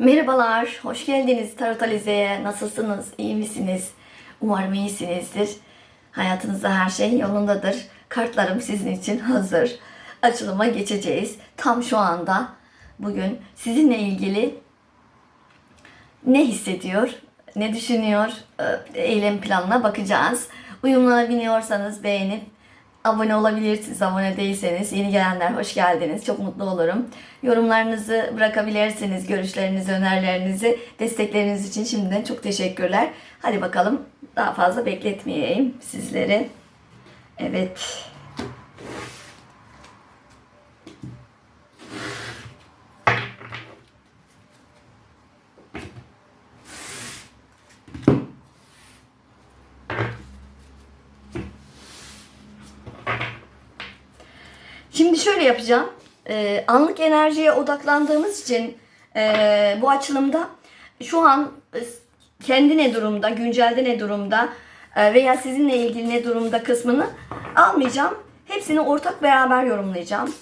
Merhabalar, hoş geldiniz Tarot Alize'ye. Nasılsınız, iyi misiniz? Umarım iyisinizdir. Hayatınızda her şey yolundadır. Kartlarım sizin için hazır. Açılıma geçeceğiz. Tam şu anda bugün sizinle ilgili ne hissediyor, ne düşünüyor, e, eylem planına bakacağız. Uyumlanabiliyorsanız beğenip abone olabilirsiniz. Abone değilseniz yeni gelenler hoş geldiniz. Çok mutlu olurum. Yorumlarınızı bırakabilirsiniz. Görüşlerinizi, önerilerinizi, destekleriniz için şimdiden çok teşekkürler. Hadi bakalım daha fazla bekletmeyeyim sizleri. Evet. Şimdi şöyle yapacağım. Ee, anlık enerjiye odaklandığımız için e, bu açılımda şu an e, kendi ne durumda, güncelde ne durumda e, veya sizinle ilgili ne durumda kısmını almayacağım. Hepsini ortak beraber yorumlayacağım.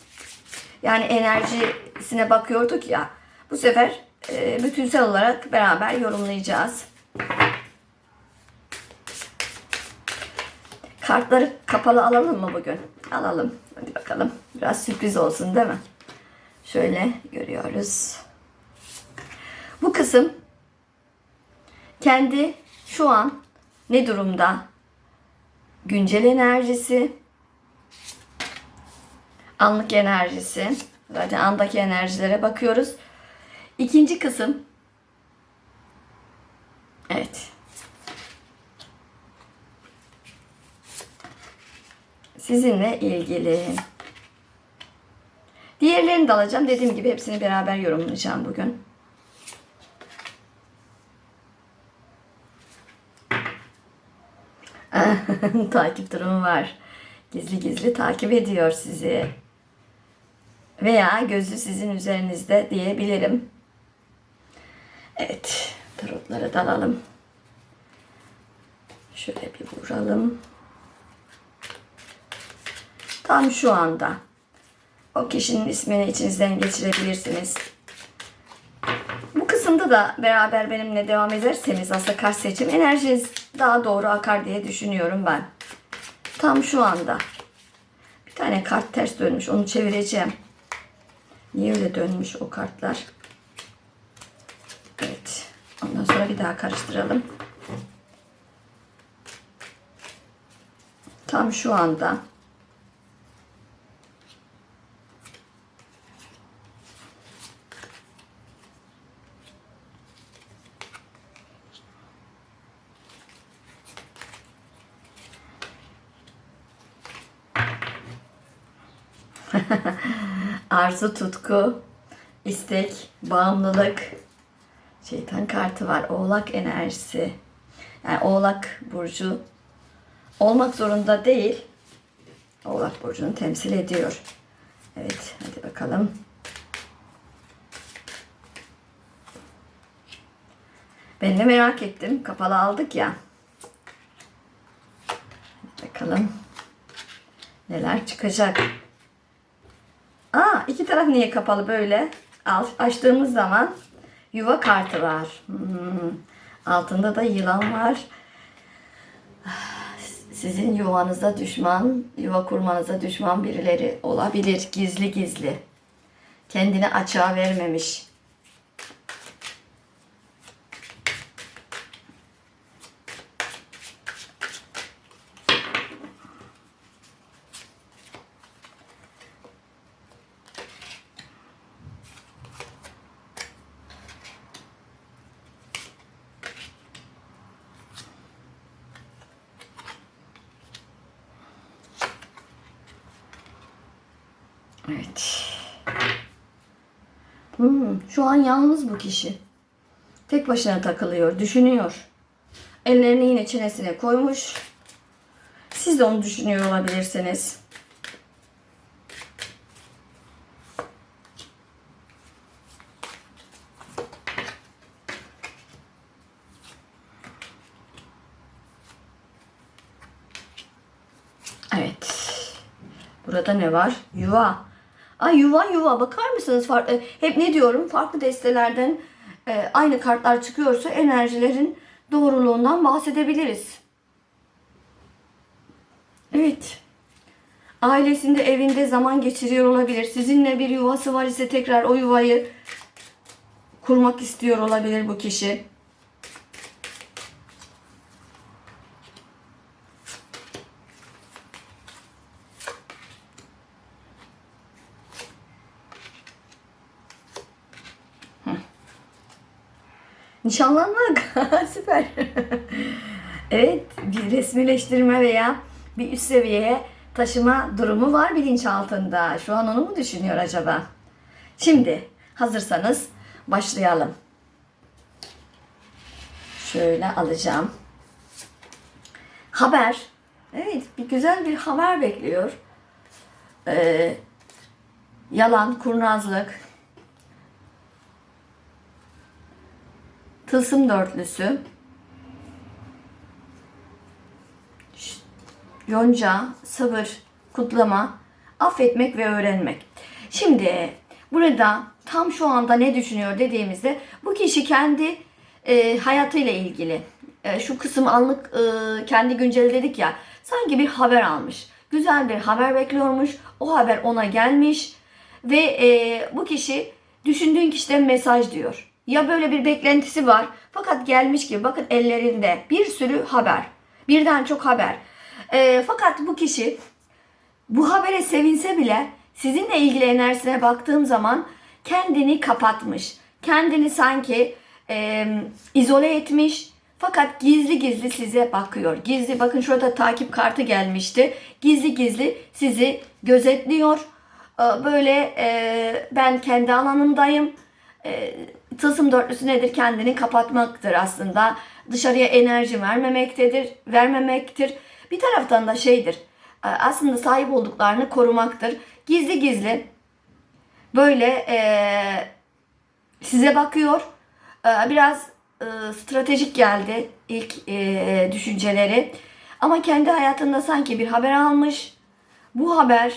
Yani enerjisine bakıyorduk ya. Bu sefer e, bütünsel olarak beraber yorumlayacağız. Kartları kapalı alalım mı bugün? Alalım. Hadi bakalım. Biraz sürpriz olsun değil mi? Şöyle görüyoruz. Bu kısım kendi şu an ne durumda? Güncel enerjisi, anlık enerjisi. Zaten andaki enerjilere bakıyoruz. İkinci kısım Evet. Sizinle ilgili. Diğerlerini de alacağım. Dediğim gibi hepsini beraber yorumlayacağım bugün. takip durumu var. Gizli gizli takip ediyor sizi. Veya gözü sizin üzerinizde diyebilirim. Evet, tarotlara dalalım. Şöyle bir vuralım. Tam şu anda o kişinin ismini içinizden geçirebilirsiniz. Bu kısımda da beraber benimle devam ederseniz aslında kart seçim enerjiniz daha doğru akar diye düşünüyorum ben. Tam şu anda. Bir tane kart ters dönmüş. Onu çevireceğim. Niye öyle dönmüş o kartlar? Evet. Ondan sonra bir daha karıştıralım. Tam şu anda Arzu, tutku, istek, bağımlılık, şeytan kartı var. Oğlak enerjisi. Yani Oğlak burcu olmak zorunda değil. Oğlak burcunu temsil ediyor. Evet, hadi bakalım. Ben de merak ettim. Kapalı aldık ya. Bakalım. Neler çıkacak. Aa, iki taraf niye kapalı böyle? Açtığımız zaman yuva kartı var. Hmm. Altında da yılan var. Sizin yuvanıza düşman, yuva kurmanıza düşman birileri olabilir. Gizli gizli. Kendini açığa vermemiş. Evet. Hmm, şu an yalnız bu kişi. Tek başına takılıyor, düşünüyor. Ellerini yine çenesine koymuş. Siz de onu düşünüyor olabilirsiniz. Evet. Burada ne var? Yuva. Ay yuva yuva bakar mısınız? Farklı, hep ne diyorum? Farklı destelerden e, aynı kartlar çıkıyorsa enerjilerin doğruluğundan bahsedebiliriz. Evet. Ailesinde evinde zaman geçiriyor olabilir. Sizinle bir yuvası var ise tekrar o yuvayı kurmak istiyor olabilir bu kişi. Nişanlanmak süper. evet bir resmileştirme veya bir üst seviyeye taşıma durumu var bilinçaltında. Şu an onu mu düşünüyor acaba? Şimdi hazırsanız başlayalım. Şöyle alacağım. Haber. Evet bir güzel bir haber bekliyor. Ee, yalan, kurnazlık. Tılsım dörtlüsü. Yonca, sabır, kutlama, affetmek ve öğrenmek. Şimdi burada tam şu anda ne düşünüyor dediğimizde bu kişi kendi e, hayatıyla ilgili e, şu kısım anlık e, kendi güncel dedik ya sanki bir haber almış. Güzel bir haber bekliyormuş. O haber ona gelmiş ve e, bu kişi düşündüğün kişiden mesaj diyor. Ya böyle bir beklentisi var fakat gelmiş gibi bakın ellerinde bir sürü haber. Birden çok haber. E, fakat bu kişi bu habere sevinse bile sizinle ilgili enerjisine baktığım zaman kendini kapatmış. Kendini sanki e, izole etmiş. Fakat gizli gizli size bakıyor. Gizli bakın şurada takip kartı gelmişti. Gizli gizli sizi gözetliyor. E, Böyle e, ben kendi alanımdayım. E, tılsım dörtlüsü nedir? Kendini kapatmaktır aslında. Dışarıya enerji vermemektedir, vermemektir. Bir taraftan da şeydir. e, Aslında sahip olduklarını korumaktır. Gizli gizli böyle e, size bakıyor. E, biraz e, stratejik geldi ilk e, düşünceleri. Ama kendi hayatında sanki bir haber almış. Bu haber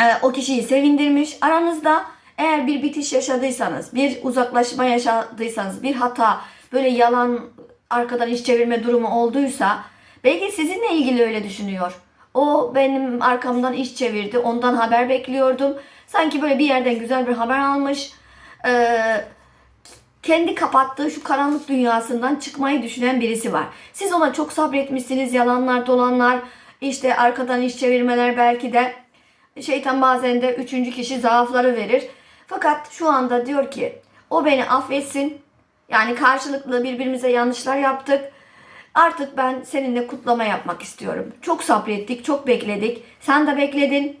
e, o kişiyi sevindirmiş. Aranızda eğer bir bitiş yaşadıysanız, bir uzaklaşma yaşadıysanız, bir hata, böyle yalan arkadan iş çevirme durumu olduysa belki sizinle ilgili öyle düşünüyor. O benim arkamdan iş çevirdi, ondan haber bekliyordum. Sanki böyle bir yerden güzel bir haber almış. Ee, kendi kapattığı şu karanlık dünyasından çıkmayı düşünen birisi var. Siz ona çok sabretmişsiniz, yalanlar, dolanlar, işte arkadan iş çevirmeler belki de. Şeytan bazen de üçüncü kişi zaafları verir. Fakat şu anda diyor ki o beni affetsin. Yani karşılıklı birbirimize yanlışlar yaptık. Artık ben seninle kutlama yapmak istiyorum. Çok sabrettik, çok bekledik. Sen de bekledin.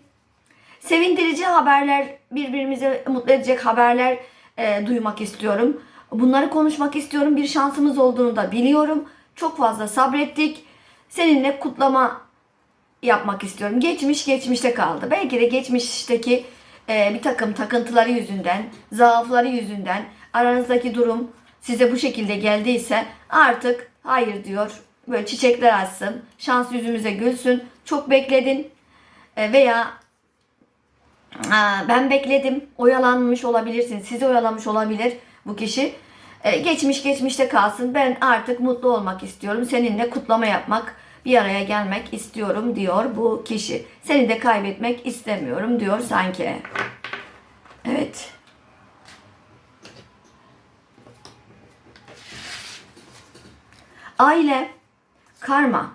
Sevindirici haberler, birbirimize mutlu edecek haberler e, duymak istiyorum. Bunları konuşmak istiyorum. Bir şansımız olduğunu da biliyorum. Çok fazla sabrettik. Seninle kutlama yapmak istiyorum. Geçmiş geçmişte kaldı. Belki de geçmişteki e, bir takım takıntıları yüzünden, zaafları yüzünden aranızdaki durum size bu şekilde geldiyse artık hayır diyor. Böyle çiçekler açsın, şans yüzümüze gülsün. Çok bekledin E, veya ben bekledim. Oyalanmış olabilirsin. Sizi oyalamış olabilir bu kişi. Ee, geçmiş geçmişte kalsın. Ben artık mutlu olmak istiyorum. Seninle kutlama yapmak, bir araya gelmek istiyorum diyor bu kişi. Seni de kaybetmek istemiyorum diyor sanki. Evet. Aile, karma.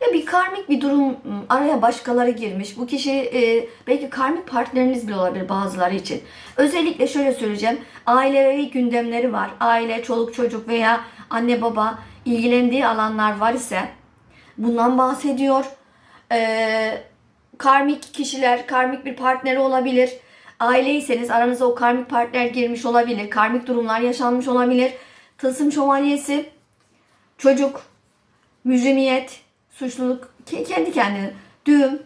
Ya bir karmik bir durum ım, araya başkaları girmiş. Bu kişi e, belki karmik partneriniz bile olabilir bazıları için. Özellikle şöyle söyleyeceğim. Ailevi gündemleri var. Aile, çoluk çocuk veya anne baba ilgilendiği alanlar var ise bundan bahsediyor. E, karmik kişiler, karmik bir partneri olabilir. Aileyseniz aranıza o karmik partner girmiş olabilir. Karmik durumlar yaşanmış olabilir. Tılsım şövalyesi, çocuk, mücrimiyet, suçluluk, ke- kendi kendine, düğüm,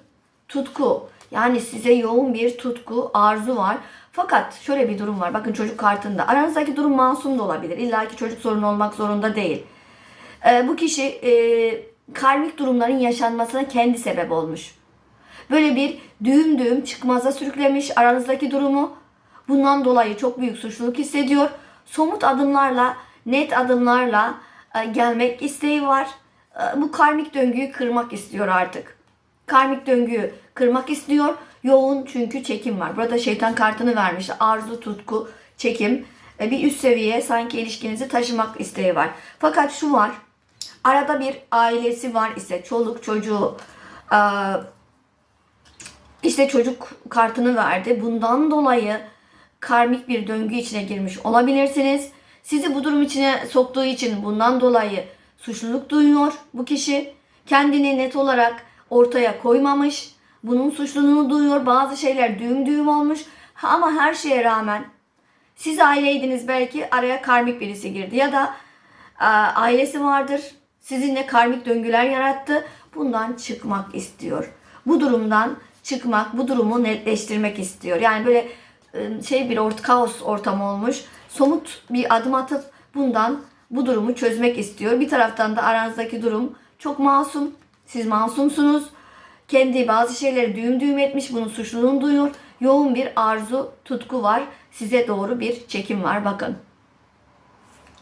tutku. Yani size yoğun bir tutku, arzu var. Fakat şöyle bir durum var. Bakın çocuk kartında. Aranızdaki durum masum da olabilir. İlla ki çocuk sorunu olmak zorunda değil. Ee, bu kişi e, karmik durumların yaşanmasına kendi sebep olmuş. Böyle bir düğüm düğüm çıkmaza sürüklemiş aranızdaki durumu. Bundan dolayı çok büyük suçluluk hissediyor. Somut adımlarla, net adımlarla e, gelmek isteği var. E, bu karmik döngüyü kırmak istiyor artık. Karmik döngüyü kırmak istiyor. Yoğun çünkü çekim var. Burada şeytan kartını vermiş. Arzu, tutku, çekim. E, bir üst seviyeye sanki ilişkinizi taşımak isteği var. Fakat şu var. Arada bir ailesi var ise çoluk çocuğu e, işte çocuk kartını verdi. Bundan dolayı karmik bir döngü içine girmiş olabilirsiniz. Sizi bu durum içine soktuğu için bundan dolayı suçluluk duyuyor bu kişi. Kendini net olarak ortaya koymamış. Bunun suçluluğunu duyuyor. Bazı şeyler düğüm düğüm olmuş. Ama her şeye rağmen siz aileydiniz belki araya karmik birisi girdi ya da e, ailesi vardır. Sizinle karmik döngüler yarattı. Bundan çıkmak istiyor. Bu durumdan çıkmak, bu durumu netleştirmek istiyor. Yani böyle e, şey bir ort kaos ortamı olmuş. Somut bir adım atıp bundan bu durumu çözmek istiyor. Bir taraftan da aranızdaki durum çok masum. Siz masumsunuz. Kendi bazı şeyleri düğüm düğüm etmiş. Bunun suçluluğunu duyuyor. Yoğun bir arzu, tutku var. Size doğru bir çekim var. Bakın.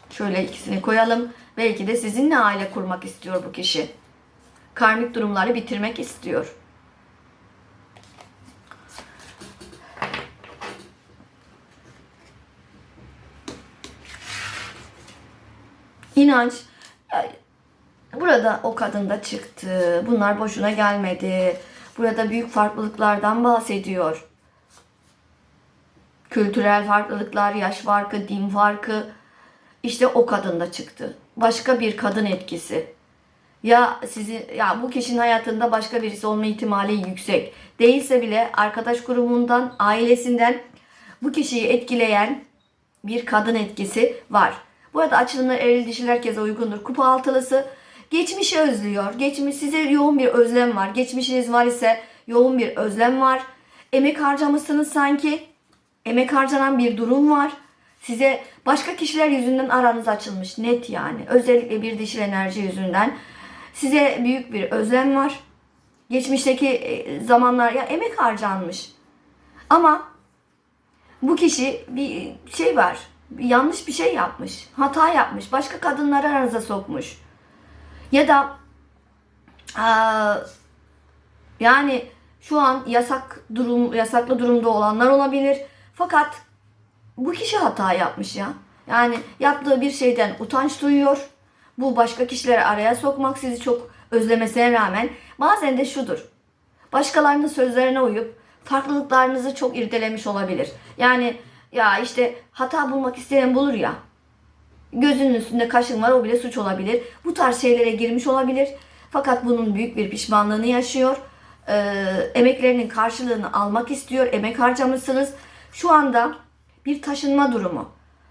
Şöyle ikisini koyalım. Belki de sizinle aile kurmak istiyor bu kişi. Karmik durumları bitirmek istiyor. İnanç. Burada o kadın da çıktı. Bunlar boşuna gelmedi. Burada büyük farklılıklardan bahsediyor. Kültürel farklılıklar, yaş farkı, din farkı. İşte o kadın da çıktı. Başka bir kadın etkisi. Ya sizi ya bu kişinin hayatında başka birisi olma ihtimali yüksek. Değilse bile arkadaş grubundan, ailesinden bu kişiyi etkileyen bir kadın etkisi var. Bu arada açılımlar eril dişil herkese uygundur. Kupa altılısı geçmişi özlüyor. Geçmiş size yoğun bir özlem var. Geçmişiniz var ise yoğun bir özlem var. Emek harcamışsınız sanki. Emek harcanan bir durum var. Size başka kişiler yüzünden aranız açılmış. Net yani. Özellikle bir dişil enerji yüzünden. Size büyük bir özlem var. Geçmişteki e, zamanlar ya emek harcanmış. Ama bu kişi bir şey var. yanlış bir şey yapmış. Hata yapmış. Başka kadınları aranıza sokmuş. Ya da yani şu an yasak durum yasaklı durumda olanlar olabilir. Fakat bu kişi hata yapmış ya. Yani yaptığı bir şeyden utanç duyuyor. Bu başka kişileri araya sokmak sizi çok özlemesine rağmen bazen de şudur. Başkalarının sözlerine uyup farklılıklarınızı çok irdelemiş olabilir. Yani ya işte hata bulmak isteyen bulur ya. Gözünün üstünde kaşın var o bile suç olabilir. Bu tarz şeylere girmiş olabilir. Fakat bunun büyük bir pişmanlığını yaşıyor. Ee, emeklerinin karşılığını almak istiyor. Emek harcamışsınız. Şu anda bir taşınma durumu.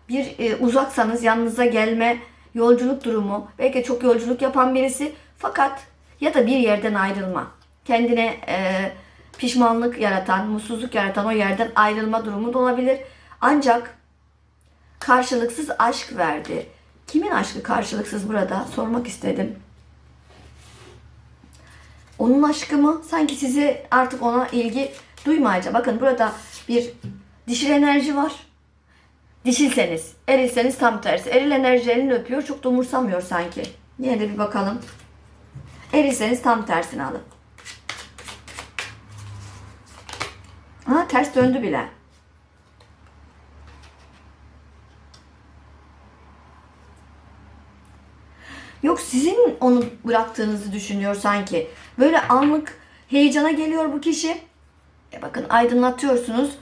Bir e, uzaksanız yanınıza gelme yolculuk durumu. Belki çok yolculuk yapan birisi. Fakat ya da bir yerden ayrılma. Kendine e, pişmanlık yaratan, mutsuzluk yaratan o yerden ayrılma durumu da olabilir. Ancak karşılıksız aşk verdi. Kimin aşkı karşılıksız burada? Sormak istedim. Onun aşkı mı? Sanki sizi artık ona ilgi duymayacak. Bakın burada bir dişil enerji var. Dişilseniz, erilseniz tam tersi. Eril enerji elini öpüyor, çok da umursamıyor sanki. Yine de bir bakalım. Erilseniz tam tersini alın. Ha ters döndü bile. Yok sizin onu bıraktığınızı düşünüyor sanki. Böyle anlık heyecana geliyor bu kişi. E bakın aydınlatıyorsunuz.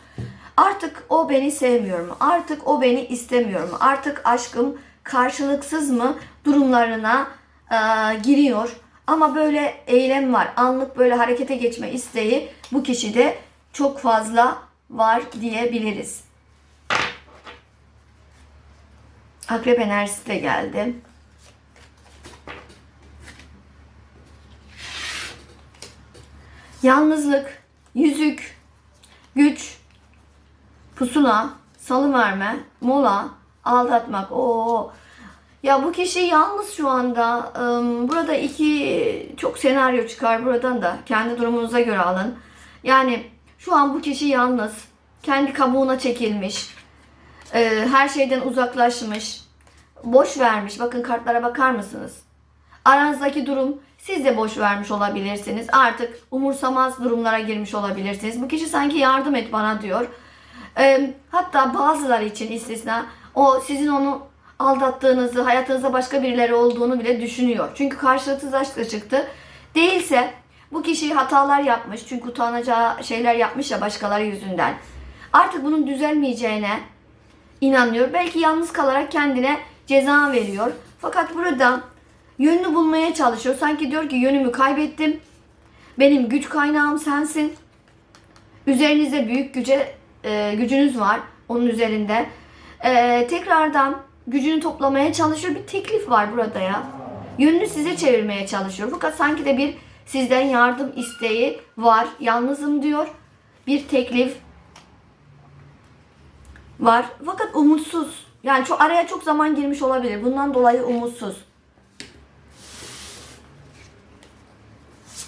Artık o beni sevmiyor mu? Artık o beni istemiyor mu? Artık aşkım karşılıksız mı durumlarına e, giriyor. Ama böyle eylem var. Anlık böyle harekete geçme isteği bu kişide çok fazla var diyebiliriz. Akrep enerjisi de geldi. Yalnızlık, yüzük, güç, pusula, salıverme, mola, aldatmak. Oo. Ya bu kişi yalnız şu anda. Burada iki çok senaryo çıkar buradan da. Kendi durumunuza göre alın. Yani şu an bu kişi yalnız. kendi kabuğuna çekilmiş, her şeyden uzaklaşmış, boş vermiş. Bakın kartlara bakar mısınız? Aranızdaki durum siz de boş vermiş olabilirsiniz. Artık umursamaz durumlara girmiş olabilirsiniz. Bu kişi sanki yardım et bana diyor. E, hatta bazıları için istisna o sizin onu aldattığınızı, hayatınızda başka birileri olduğunu bile düşünüyor. Çünkü karşılıksız aşk da çıktı. Değilse bu kişi hatalar yapmış. Çünkü utanacağı şeyler yapmış ya başkaları yüzünden. Artık bunun düzelmeyeceğine inanıyor. Belki yalnız kalarak kendine ceza veriyor. Fakat burada yönünü bulmaya çalışıyor. Sanki diyor ki yönümü kaybettim. Benim güç kaynağım sensin. Üzerinizde büyük güce e, gücünüz var onun üzerinde. E, tekrardan gücünü toplamaya çalışıyor. Bir teklif var burada ya. Yönünü size çevirmeye çalışıyor. Fakat sanki de bir sizden yardım isteği var. Yalnızım diyor. Bir teklif var. Fakat umutsuz. Yani çok araya çok zaman girmiş olabilir. Bundan dolayı umutsuz.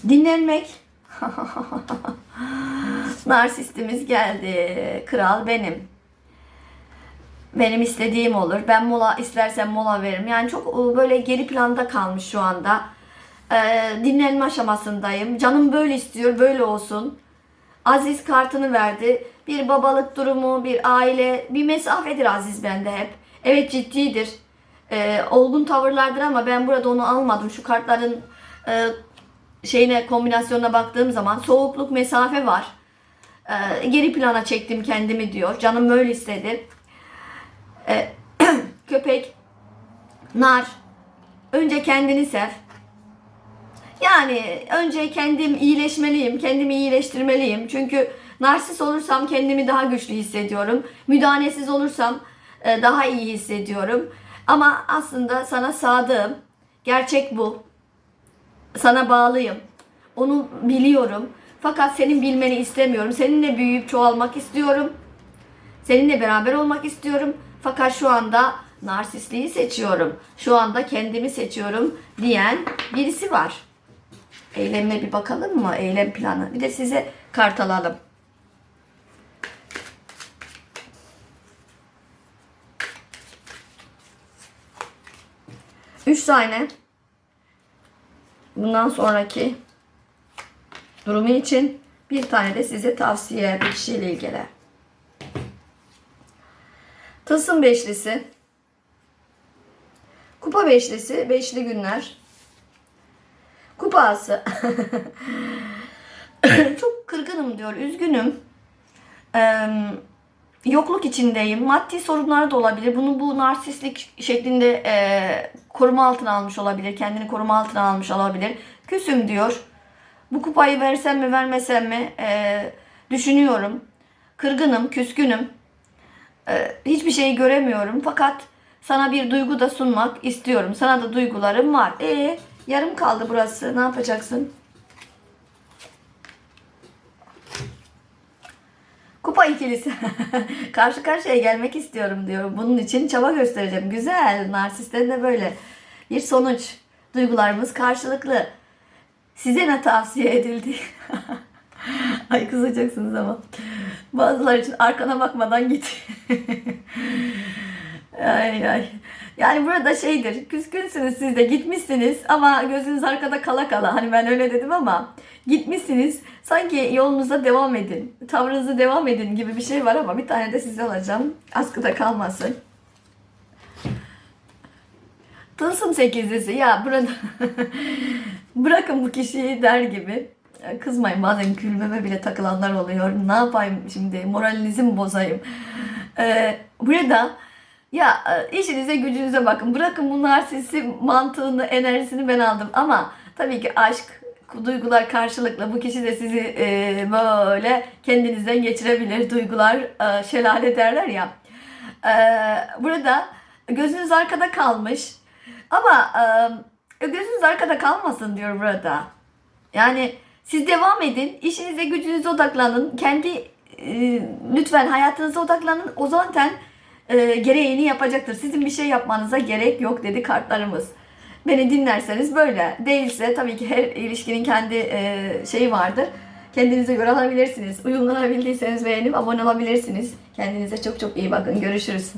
Dinlenmek. Narsistimiz geldi. Kral benim. Benim istediğim olur. Ben mola istersem mola veririm. Yani çok böyle geri planda kalmış şu anda. Ee, dinlenme aşamasındayım. Canım böyle istiyor, böyle olsun. Aziz kartını verdi. Bir babalık durumu, bir aile, bir mesafedir Aziz bende hep. Evet ciddidir. Ee, olgun tavırlardır ama ben burada onu almadım. Şu kartların e, şeyine kombinasyonuna baktığım zaman soğukluk mesafe var. Ee, geri plana çektim kendimi diyor. Canım böyle istedi. Ee, köpek, nar. Önce kendini sev. Yani önce kendim iyileşmeliyim, kendimi iyileştirmeliyim. Çünkü narsis olursam kendimi daha güçlü hissediyorum. Müdahalesiz olursam e, daha iyi hissediyorum. Ama aslında sana sadığım. Gerçek bu. Sana bağlıyım. Onu biliyorum. Fakat senin bilmeni istemiyorum. Seninle büyüyüp çoğalmak istiyorum. Seninle beraber olmak istiyorum. Fakat şu anda narsistliği seçiyorum. Şu anda kendimi seçiyorum diyen birisi var. Eylemine bir bakalım mı? Eylem planı. Bir de size kart alalım. Üç tane. Bundan sonraki durumu için bir tane de size tavsiye bir kişiyle ilgili. Tılsım beşlisi. Kupa beşlisi. Beşli günler. Kupası. Çok kırgınım diyor. Üzgünüm. Ee, yokluk içindeyim. Maddi sorunlar da olabilir. Bunu bu narsistlik şeklinde e, koruma altına almış olabilir. Kendini koruma altına almış olabilir. Küsüm diyor. Bu kupayı versem mi vermesem mi e, düşünüyorum. Kırgınım, küskünüm. E, hiçbir şeyi göremiyorum. Fakat sana bir duygu da sunmak istiyorum. Sana da duygularım var. E yarım kaldı burası. Ne yapacaksın? Kupa ikilisi. Karşı karşıya gelmek istiyorum diyorum. Bunun için çaba göstereceğim. Güzel. Narsistlerin de böyle. Bir sonuç. Duygularımız karşılıklı. Size ne tavsiye edildi? ay kızacaksınız ama. Bazıları için arkana bakmadan git. ay ay. Yani burada şeydir. Küskünsünüz siz de gitmişsiniz ama gözünüz arkada kala kala. Hani ben öyle dedim ama gitmişsiniz. Sanki yolunuza devam edin. Tavrınızı devam edin gibi bir şey var ama bir tane de size alacağım. Askıda kalmasın. Tılsım sekizlisi ya burada bırakın bu kişiyi der gibi. Kızmayın bazen gülmeme bile takılanlar oluyor. Ne yapayım şimdi moralinizi mi bozayım? Ee, burada ya e, işinize gücünüze bakın. Bırakın bu narsisi mantığını, enerjisini ben aldım. Ama tabii ki aşk, duygular karşılıklı. Bu kişi de sizi e, böyle kendinizden geçirebilir. Duygular e, şelale derler ya. E, burada gözünüz arkada kalmış. Ama e, gözünüz arkada kalmasın diyor burada. Yani siz devam edin. İşinize gücünüze odaklanın. Kendi e, lütfen hayatınıza odaklanın. O zaten e, gereğini yapacaktır. Sizin bir şey yapmanıza gerek yok dedi kartlarımız. Beni dinlerseniz böyle. Değilse tabii ki her ilişkinin kendi e, şeyi vardır. Kendinize göre alabilirsiniz. Uyumlanabildiyseniz beğenip abone olabilirsiniz. Kendinize çok çok iyi bakın. Görüşürüz.